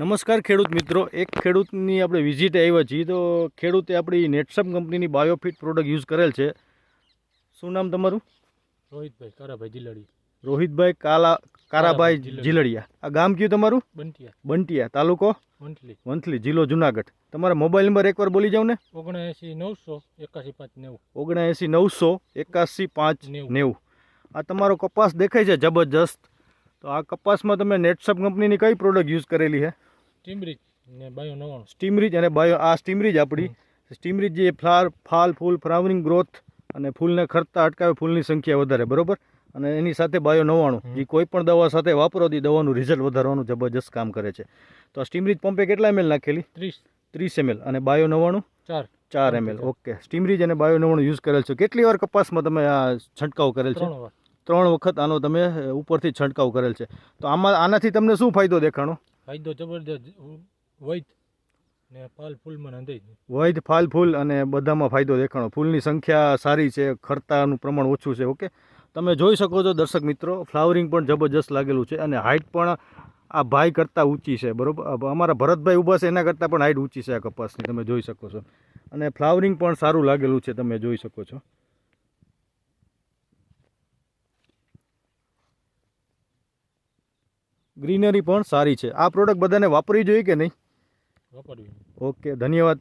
નમસ્કાર ખેડૂત મિત્રો. એક ખેડૂતની આપણે વિઝિટ આવ્યા છીએ. તો ખેડૂતે આપણી નેટસમ કંપનીની બાયોફિટ પ્રોડક્ટ યુઝ કરેલ છે. શું નામ તમારું? રોહિતભાઈ કારાભાઈ જીલડિયા રોહિતભાઈ કાલા કારાભાઈ જીલડિયા. આ ગામ કયું તમારું? બંટિયા. બંટિયા તાલુકો? મંથલી વંથલી જિલ્લો જુનાગઢ. તમારા મોબાઈલ નંબર એકવાર બોલી જાવ ને. ઓગણએંસી નવસો એકાસી પાંચ નેવું. ઓગણએંસી નવસો એકાસી પાંચ નેવું. નેવું. આ તમારો કપાસ દેખાય છે જબરજસ્ત. તો આ કપાસમાં તમે નેટસપ કંપનીની કઈ પ્રોડક્ટ યુઝ કરેલી છે? ટીમરીજ ને બાયો નવાણું. સ્ટીમરીજ અને બાયો આ સ્ટીમરીજ આપણી સ્ટીમરીજ જે ફ્લાર ફાલ ફૂલ ફ્લાવરિંગ ગ્રોથ અને ફૂલને ખર્ચતા અટકાવે ફૂલની સંખ્યા વધારે બરોબર? અને એની સાથે બાયો નવાણું. જે કોઈ પણ દવા સાથે વાપરો તો દવાનું રિઝલ્ટ વધારવાનું જબરજસ્ત કામ કરે છે. તો આ સ્ટીમરીજ પંપે કેટલા એમએલ નાખેલી? ત્રીસ. ત્રીસ એમએલ અને બાયો નવાણું? ચાર. ચાર એમએલ ઓકે. સ્ટીમરીજ અને બાયો નવાણું યુઝ કરેલ છે. કેટલી વાર કપાસમાં તમે આ છંટકાવ કરેલ છે? ત્રણ વખત આનો તમે ઉપરથી છંટકાવ કરેલ છે. તો આમાં આનાથી તમને શું ફાયદો દેખાણો? ફાયદો જબરદસ્ત વૈદ ને પાલ ફૂલમાં નોંધાઈ વૈધ ફાલ ફૂલ અને બધામાં ફાયદો દેખાણો. ફૂલની સંખ્યા સારી છે, ખરતાનું પ્રમાણ ઓછું છે, ઓકે? તમે જોઈ શકો છો, દર્શક મિત્રો, ફ્લાવરિંગ પણ જબરજસ્ત લાગેલું છે અને હાઇટ પણ આ ભાઈ કરતાં ઊંચી છે, બરોબર? અમારા ભરતભાઈ ઊભા છે, એના કરતાં પણ હાઇટ ઊંચી છે આ કપાસની, તમે જોઈ શકો છો. અને ફ્લાવરિંગ પણ સારું લાગેલું છે, તમે જોઈ શકો છો. ગ્રીનરી પણ સારી છે. આ પ્રોડક્ટ બધાને વાપરવી જોઈએ કે નહીં? વાપરવી. ઓકે ધન્યવાદ.